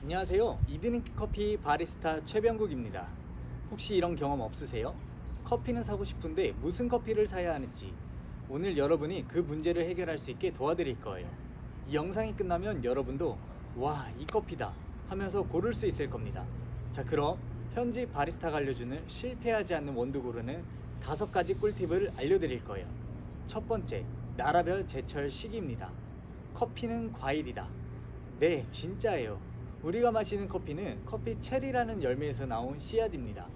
안녕하세요. 이드닝크 커피 바리스타 최병국입니다. 혹시 이런 경험 없으세요? 커피는 사고 싶은데 무슨 커피를 사야 하는지 오늘 여러분이 그 문제를 해결할 수 있게 도와드릴 거예요. 이 영상이 끝나면 여러분도 와, 이 커피다 하면서 고를 수 있을 겁니다. 자, 그럼 현지 바리스타가 알려주는 실패하지 않는 원두 고르는 다섯 가지 꿀팁을 알려드릴 거예요. 첫 번째, 나라별 제철 시기입니다. 커피는 과일이다. 네, 진짜예요. 우리가 마시는 커피는 커피 체리라는 열매에서 나온 씨앗입니다.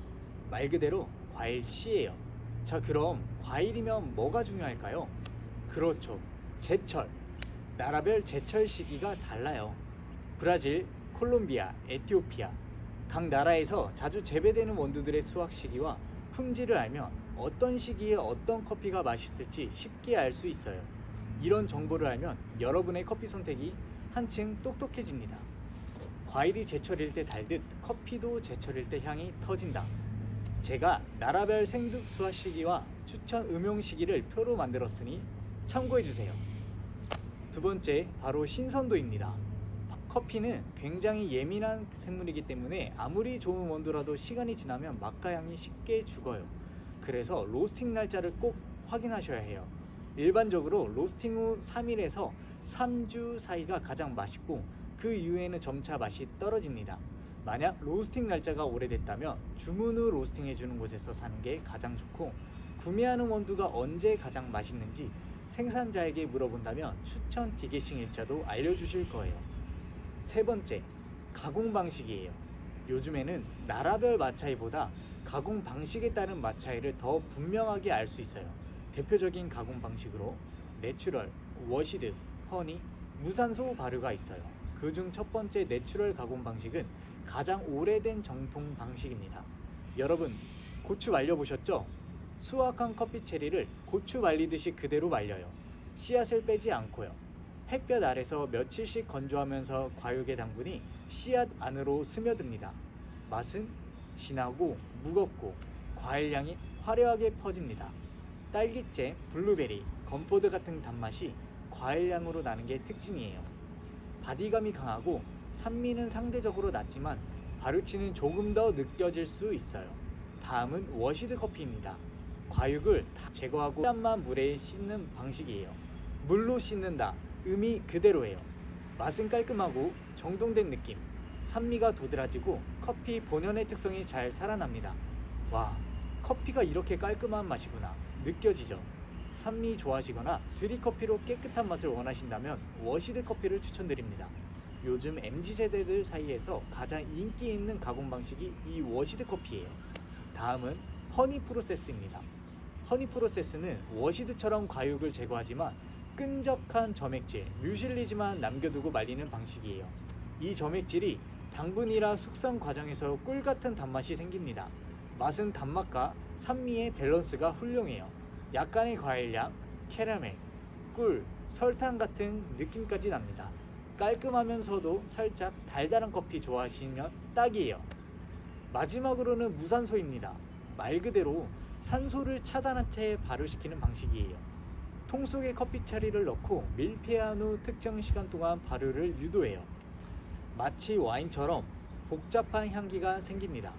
말 그대로 과일 씨예요. 자, 그럼 과일이면 뭐가 중요할까요? 그렇죠. 제철. 나라별 제철 시기가 달라요. 브라질, 콜롬비아, 에티오피아. 각 나라에서 자주 재배되는 원두들의 수확 시기와 품질을 알면 어떤 시기에 어떤 커피가 맛있을지 쉽게 알 수 있어요. 이런 정보를 알면 여러분의 커피 선택이 한층 똑똑해집니다. 과일이 제철일 때 달듯 커피도 제철일 때 향이 터진다. 제가 나라별 생득 수확 시기와 추천 음용 시기를 표로 만들었으니 참고해 주세요. 두 번째, 바로 신선도입니다. 커피는 굉장히 예민한 생물이기 때문에 아무리 좋은 원두라도 시간이 지나면 맛과향이 쉽게 죽어요. 그래서 로스팅 날짜를 꼭 확인하셔야 해요. 일반적으로 로스팅 후 3일에서 3주 사이가 가장 맛있고 그 이후에는 점차 맛이 떨어집니다. 만약 로스팅 날짜가 오래됐다면 주문 후 로스팅 해주는 곳에서 사는 게 가장 좋고 구매하는 원두가 언제 가장 맛있는지 생산자에게 물어본다면 추천 디게싱 일자도 알려주실 거예요. 세 번째, 가공 방식이에요. 요즘에는 나라별 맛차이보다 가공 방식에 따른 맛차이를 더 분명하게 알 수 있어요. 대표적인 가공 방식으로 내추럴, 워시드, 허니, 무산소 발효가 있어요. 그중 첫 번째 내추럴 가공 방식은 가장 오래된 정통 방식입니다. 여러분, 고추 말려보셨죠? 수확한 커피 체리를 고추 말리듯이 그대로 말려요. 씨앗을 빼지 않고요. 햇볕 아래서 며칠씩 건조하면서 과육의 당분이 씨앗 안으로 스며듭니다. 맛은 진하고 무겁고 과일 향이 화려하게 퍼집니다. 딸기잼, 블루베리, 건포드 같은 단맛이 과일 향으로 나는 게 특징이에요. 바디감이 강하고 산미는 상대적으로 낮지만 바르치는 조금 더 느껴질 수 있어요. 다음은 워시드 커피입니다. 과육을 다 제거하고 땀만 물에 씻는 방식이에요. 물로 씻는다. 음이 그대로예요. 맛은 깔끔하고 정돈된 느낌. 산미가 도드라지고 커피 본연의 특성이 잘 살아납니다. 와, 커피가 이렇게 깔끔한 맛이구나. 느껴지죠? 산미 좋아하시거나 드립커피로 깨끗한 맛을 원하신다면 워시드 커피를 추천드립니다. 요즘 MZ세대들 사이에서 가장 인기 있는 가공 방식이 이 워시드 커피예요. 다음은 허니 프로세스입니다. 허니 프로세스는 워시드처럼 과육을 제거하지만 끈적한 점액질, 뮤실리지만 남겨두고 말리는 방식이에요. 이 점액질이 당분이라 숙성 과정에서 꿀 같은 단맛이 생깁니다. 맛은 단맛과 산미의 밸런스가 훌륭해요. 약간의 과일향, 캐러멜, 꿀, 설탕 같은 느낌까지 납니다. 깔끔하면서도 살짝 달달한 커피 좋아하시면 딱이에요. 마지막으로는 무산소입니다. 말 그대로 산소를 차단한 채 발효시키는 방식이에요. 통 속에 커피 차리를 넣고 밀폐한 후 특정 시간 동안 발효를 유도해요. 마치 와인처럼 복잡한 향기가 생깁니다.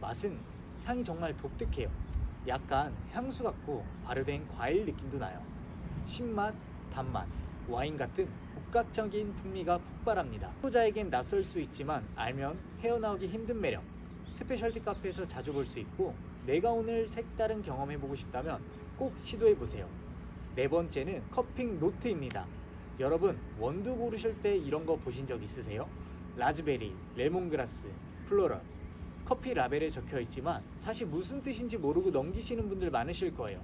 맛은 향이 정말 독특해요. 약간 향수 같고 발효된 과일 느낌도 나요. 신맛, 단맛, 와인 같은 복합적인 풍미가 폭발합니다. 소자에겐 낯설 수 있지만 알면 헤어나오기 힘든 매력. 스페셜티 카페에서 자주 볼 수 있고 내가 오늘 색다른 경험해보고 싶다면 꼭 시도해보세요. 네 번째는 커핑 노트입니다. 여러분 원두 고르실 때 이런 거 보신 적 있으세요? 라즈베리, 레몬그라스, 플로럴 커피 라벨에 적혀 있지만 사실 무슨 뜻인지 모르고 넘기시는 분들 많으실 거예요.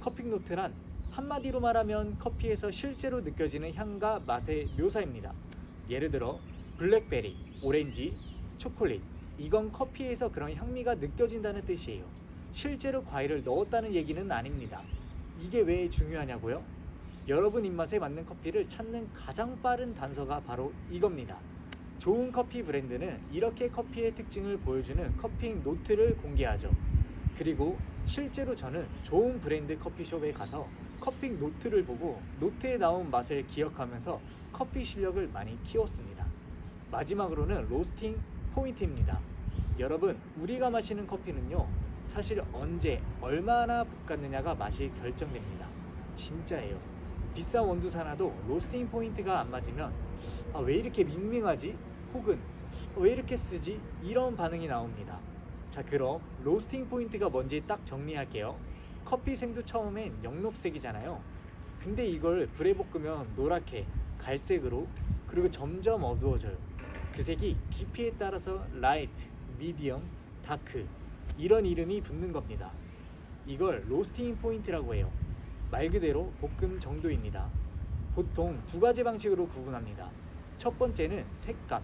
커핑 노트란 한마디로 말하면 커피에서 실제로 느껴지는 향과 맛의 묘사입니다. 예를 들어 블랙베리, 오렌지, 초콜릿 이건 커피에서 그런 향미가 느껴진다는 뜻이에요. 실제로 과일을 넣었다는 얘기는 아닙니다. 이게 왜 중요하냐고요? 여러분 입맛에 맞는 커피를 찾는 가장 빠른 단서가 바로 이겁니다. 좋은 커피 브랜드는 이렇게 커피의 특징을 보여주는 커피 노트를 공개하죠. 그리고 실제로 저는 좋은 브랜드 커피숍에 가서 커피 노트를 보고 노트에 나온 맛을 기억하면서 커피 실력을 많이 키웠습니다. 마지막으로는 로스팅 포인트입니다. 여러분, 우리가 마시는 커피는요, 사실 언제, 얼마나 볶았느냐가 맛이 결정됩니다. 진짜예요. 비싼 원두 사나도 로스팅 포인트가 안 맞으면 아, 왜 이렇게 밍밍하지? 혹은 왜 이렇게 쓰지? 이런 반응이 나옵니다. 자, 그럼 로스팅 포인트가 뭔지 딱 정리할게요. 커피 생두 처음엔 영록색이잖아요. 근데 이걸 불에 볶으면 노랗게, 갈색으로, 그리고 점점 어두워져요. 그 색이 깊이에 따라서 라이트, 미디엄, 다크 이런 이름이 붙는 겁니다. 이걸 로스팅 포인트라고 해요. 말 그대로 볶음 정도입니다. 보통 두 가지 방식으로 구분합니다. 첫 번째는 색감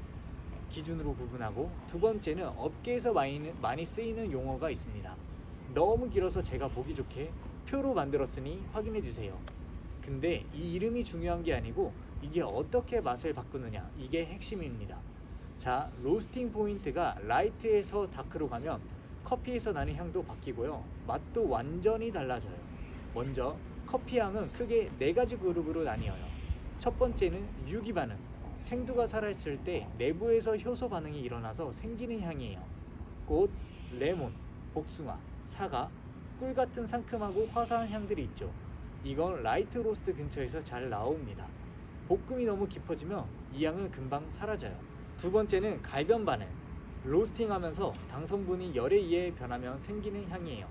기준으로 구분하고 두 번째는 업계에서 많이, 많이 쓰이는 용어가 있습니다. 너무 길어서 제가 보기 좋게 표로 만들었으니 확인해 주세요. 근데 이 이름이 중요한 게 아니고 이게 어떻게 맛을 바꾸느냐 이게 핵심입니다. 자, 로스팅 포인트가 라이트에서 다크로 가면 커피에서 나는 향도 바뀌고요. 맛도 완전히 달라져요. 먼저 커피 향은 크게 네 가지 그룹으로 나뉘어요. 첫 번째는 유기 반응. 생두가 살아있을 때 내부에서 효소 반응이 일어나서 생기는 향이에요. 꽃, 레몬, 복숭아, 사과, 꿀 같은 상큼하고 화사한 향들이 있죠. 이건 라이트 로스트 근처에서 잘 나옵니다. 볶음이 너무 깊어지면 이 향은 금방 사라져요. 두 번째는 갈변 반응. 로스팅 하면서 당 성분이 열에 의해 변하면 생기는 향이에요.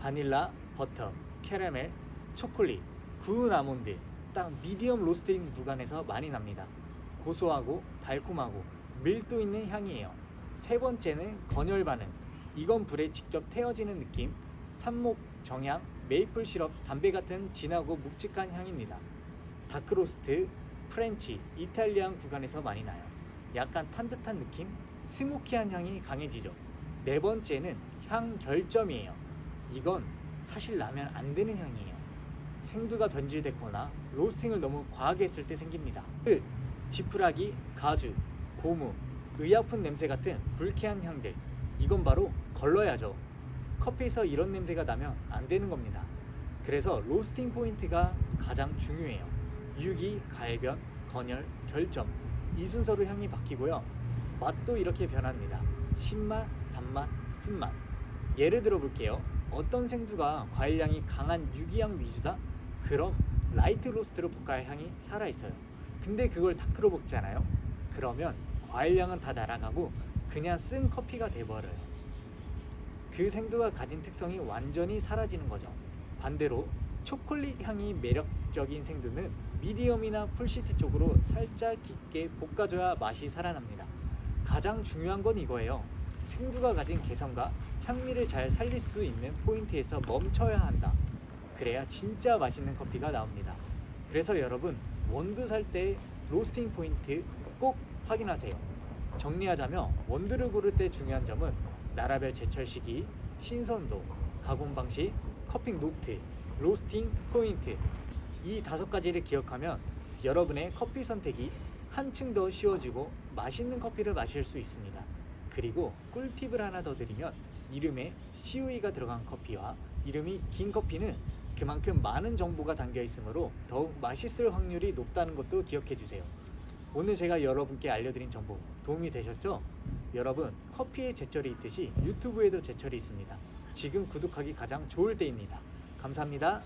바닐라, 버터, 캐러멜, 초콜릿, 구운 아몬드, 딱 미디엄 로스팅 구간에서 많이 납니다. 고소하고 달콤하고 밀도 있는 향이에요. 세 번째는 건열 반응. 이건 불에 직접 태워지는 느낌. 삽목, 정향, 메이플 시럽, 담배 같은 진하고 묵직한 향입니다. 다크로스트, 프렌치, 이탈리안 구간에서 많이 나요. 약간 탄 듯한 느낌, 스모키한 향이 강해지죠. 네 번째는 향 결점이에요. 이건 사실 나면 안 되는 향이에요. 생두가 변질됐거나 로스팅을 너무 과하게 했을 때 생깁니다. 그 지푸라기, 가주, 고무, 의약품 냄새 같은 불쾌한 향들. 이건 바로 걸러야죠. 커피에서 이런 냄새가 나면 안 되는 겁니다. 그래서 로스팅 포인트가 가장 중요해요. 유기, 갈변, 건열, 결점 이 순서로 향이 바뀌고요. 맛도 이렇게 변합니다. 신맛, 단맛, 쓴맛. 예를 들어 볼게요. 어떤 생두가 과일향이 강한 유기향 위주다? 그럼 라이트 로스트로 볶아야 향이 살아 있어요. 근데 그걸 다크로 볶잖아요. 그러면 과일향은 다 날아가고 그냥 쓴 커피가 돼버려요. 그 생두가 가진 특성이 완전히 사라지는 거죠. 반대로 초콜릿 향이 매력적인 생두는 미디엄이나 풀시티 쪽으로 살짝 깊게 볶아줘야 맛이 살아납니다. 가장 중요한 건 이거예요. 생두가 가진 개성과 향미를 잘 살릴 수 있는 포인트에서 멈춰야 한다. 그래야 진짜 맛있는 커피가 나옵니다. 그래서 여러분 원두 살 때 로스팅 포인트 꼭 확인하세요. 정리하자면 원두를 고를 때 중요한 점은 나라별 제철 시기, 신선도, 가공 방식, 커핑 노트, 로스팅 포인트 이 다섯 가지를 기억하면 여러분의 커피 선택이 한층 더 쉬워지고 맛있는 커피를 마실 수 있습니다. 그리고 꿀팁을 하나 더 드리면 이름에 COE가 들어간 커피와 이름이 긴 커피는 그만큼 많은 정보가 담겨 있으므로 더욱 맛있을 확률이 높다는 것도 기억해 주세요. 오늘 제가 여러분께 알려드린 정보 도움이 되셨죠? 여러분 커피에 제철이 있듯이 유튜브에도 제철이 있습니다. 지금 구독하기 가장 좋을 때입니다. 감사합니다.